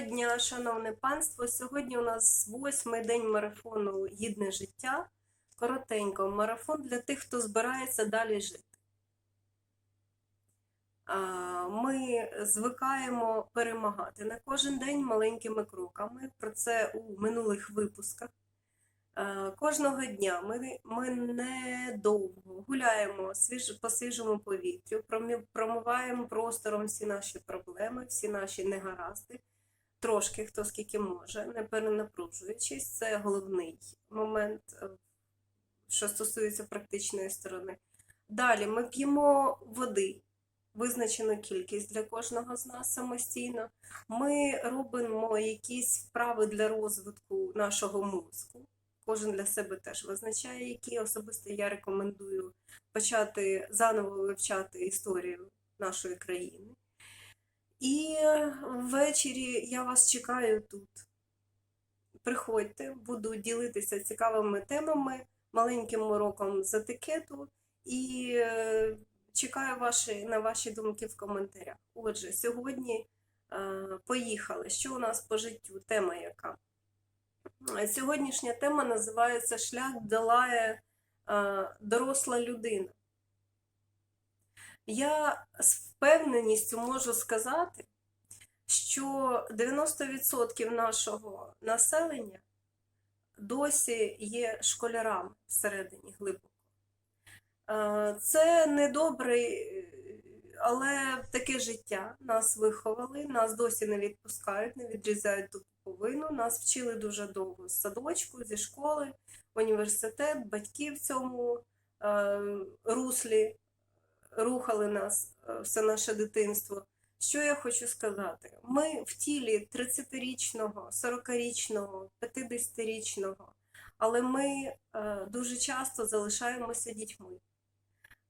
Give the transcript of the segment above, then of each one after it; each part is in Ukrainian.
дня, шановне панство. Сьогодні у нас восьмий день марафону Гідне життя. Коротенько, марафон для тих, хто збирається далі жити. Ми звикаємо перемагати на кожен день маленькими кроками. Про це у минулих випусках. Кожного дня ми, ми недовго гуляємо свіж, по свіжому повітрю, промиваємо простором всі наші проблеми, всі наші негаразди, трошки хто скільки може, не перенапружуючись. Це головний момент, е, що стосується практичної сторони. Далі ми п'ємо води, визначену кількість для кожного з нас самостійно. Ми робимо якісь вправи для розвитку нашого мозку. Кожен для себе теж визначає, які особисто я рекомендую почати заново вивчати історію нашої країни. І ввечері я вас чекаю тут. Приходьте, буду ділитися цікавими темами, маленьким уроком з етикету і е, чекаю ваші, на ваші думки в коментарях. Отже, сьогодні е, поїхали. Що у нас по життю? Тема яка? Сьогоднішня тема називається Шлях долає е, доросла людина. Я з впевненістю можу сказати, що 90% нашого населення досі є школярами всередині глибоко. Е, Це недобрий, але таке життя. Нас виховали, нас досі не відпускають, не відрізають ту пуповину. Нас вчили дуже довго з садочку, зі школи, університет, батьки в цьому е, руслі рухали нас е, все наше дитинство. Що я хочу сказати? Ми в тілі 30-річного, 40-річного, 50-річного, але ми е, дуже часто залишаємося дітьми.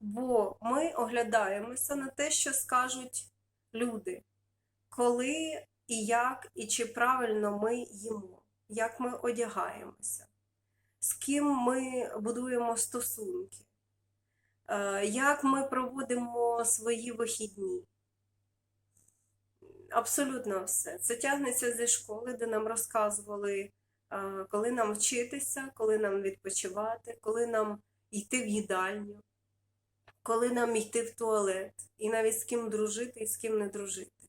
Бо ми оглядаємося на те, що скажуть люди, коли і як, і чи правильно ми їмо, як ми одягаємося, з ким ми будуємо стосунки, як ми проводимо свої вихідні. Абсолютно все. Це тягнеться зі школи, де нам розказували, е, коли нам вчитися, коли нам відпочивати, коли нам йти в їдальню, коли нам йти в туалет, і навіть з ким дружити і з ким не дружити.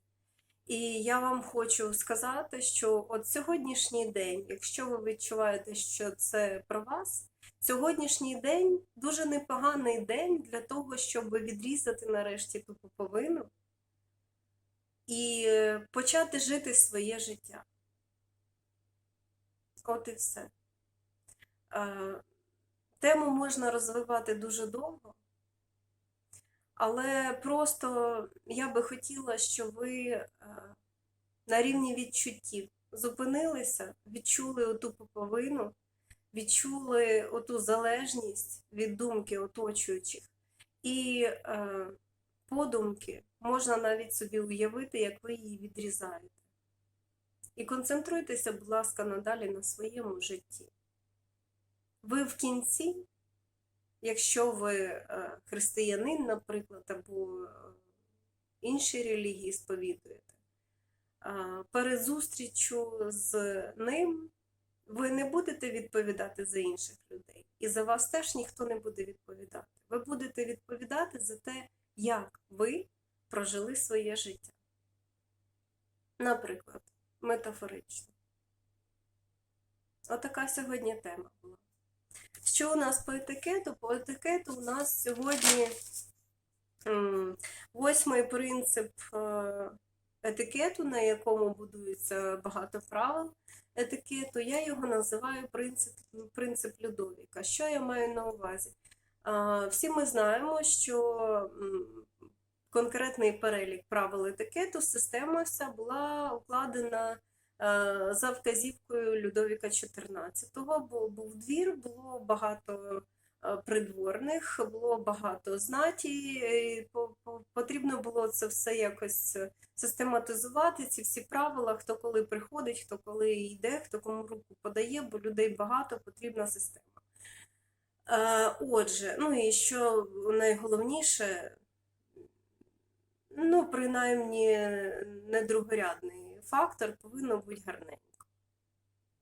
І я вам хочу сказати, що от сьогоднішній день, якщо ви відчуваєте, що це про вас, сьогоднішній день дуже непоганий день для того, щоб відрізати нарешті ту пуповину і почати жити своє життя. От і все. Е, Тему можна розвивати дуже довго, але просто я би хотіла, щоб ви е, на рівні відчуттів зупинилися, відчули оту поповину, відчули оту залежність від думки оточуючих. І е, подумки можна навіть собі уявити, як ви її відрізаєте. І концентруйтеся, будь ласка, надалі на своєму житті. Ви в кінці, якщо ви е, християнин, наприклад, або е, інші релігії сповідуєте, е, перед зустрічю з ним ви не будете відповідати за інших людей. І за вас теж ніхто не буде відповідати. Ви будете відповідати за те, як ви прожили своє життя. Наприклад, метафорично. Отака сьогодні тема була. Що у нас по етикету? По етикету у нас сьогодні восьмий принцип е, етикету, на якому будується багато правил етикету. Я його називаю принцип, принцип Людовіка. Що я маю на увазі? Всі ми знаємо, що конкретний перелік правил етикету, система вся була укладена е, за вказівкою Людовіка XIV, бо був двір, було багато придворних, було багато знаті, і по- по- потрібно було це все якось систематизувати, ці всі правила, хто коли приходить, хто коли йде, хто кому руку подає, бо людей багато, потрібна система. Е, Отже, ну і що найголовніше, ну, принаймні, не другорядний фактор, повинно бути гарненько.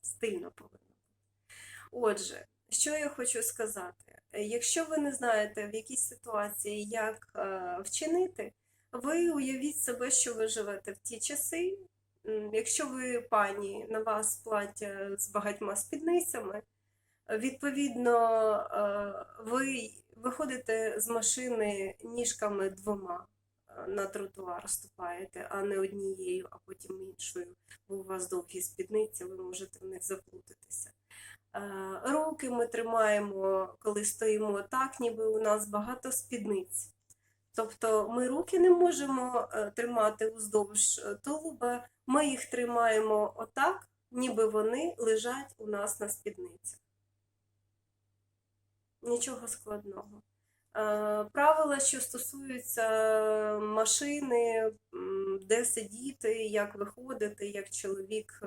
Стильно повинно бути. Отже, що я хочу сказати? Е, Якщо ви не знаєте, в якій ситуації як е, вчинити, ви уявіть себе, що ви живете в ті часи. Якщо ви пані, на вас плаття з багатьма спідницями, відповідно, е, ви виходите з машини ніжками двома на тротуар ступаєте, а не однією, а потім іншою, бо у вас довгі спідниці, ви можете в них заплутатися. Е, Руки ми тримаємо, коли стоїмо так, ніби у нас багато спідниць. Тобто ми руки не можемо е, тримати уздовж е, тулуба, ми їх тримаємо отак, ніби вони лежать у нас на спідницях. Нічого складного. Правила, що стосуються машини, де сидіти, як виходити, як чоловік,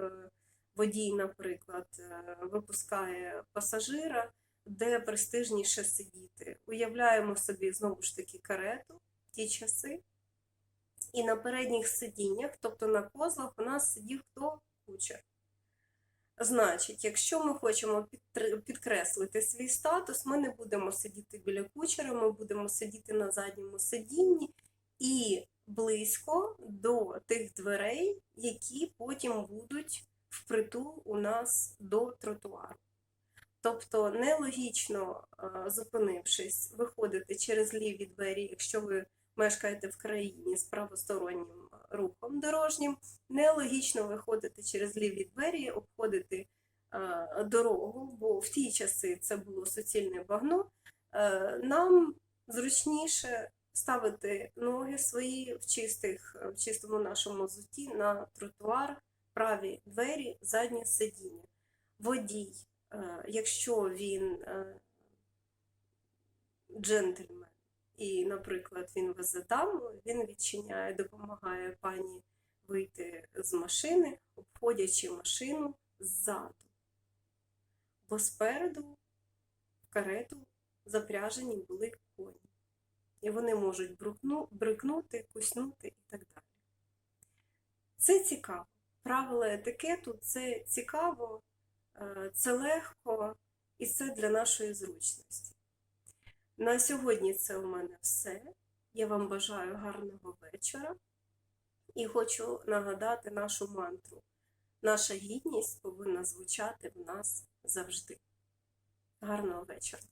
водій, наприклад, е, випускає пасажира, де престижніше сидіти. Уявляємо собі знову ж таки карету в ті часи. І на передніх сидіннях, тобто на козлах, у нас сидів хто? Кучер. Значить, якщо ми хочемо підкреслити свій статус, ми не будемо сидіти біля кучера, ми будемо сидіти на задньому сидінні і близько до тих дверей, які потім будуть впритул у нас до тротуару. Тобто нелогічно, е, зупинившись, виходити через ліві двері, якщо ви мешкаєте в країні з правостороннім рухом дорожнім, нелогічно виходити через ліві двері, обходити е, дорогу, бо в ті часи це було суцільне багно. Е, Нам зручніше ставити ноги свої в, чистих, в чистому нашому взутті на тротуар, праві двері, заднє сидіння. Водій, е, якщо він е, джентльмен, і, наприклад, він везе даму, він відчиняє, допомагає пані вийти з машини, обходячи машину ззаду. Бо спереду в карету запряжені були коні. І вони можуть брикнути, куснути і так далі. Це цікаво. Правила етикету це цікаво, е, це легко і це для нашої зручності. На сьогодні це у мене все. Я вам бажаю гарного вечора і хочу нагадати нашу мантру. Наша гідність повинна звучати в нас завжди. Гарного вечора!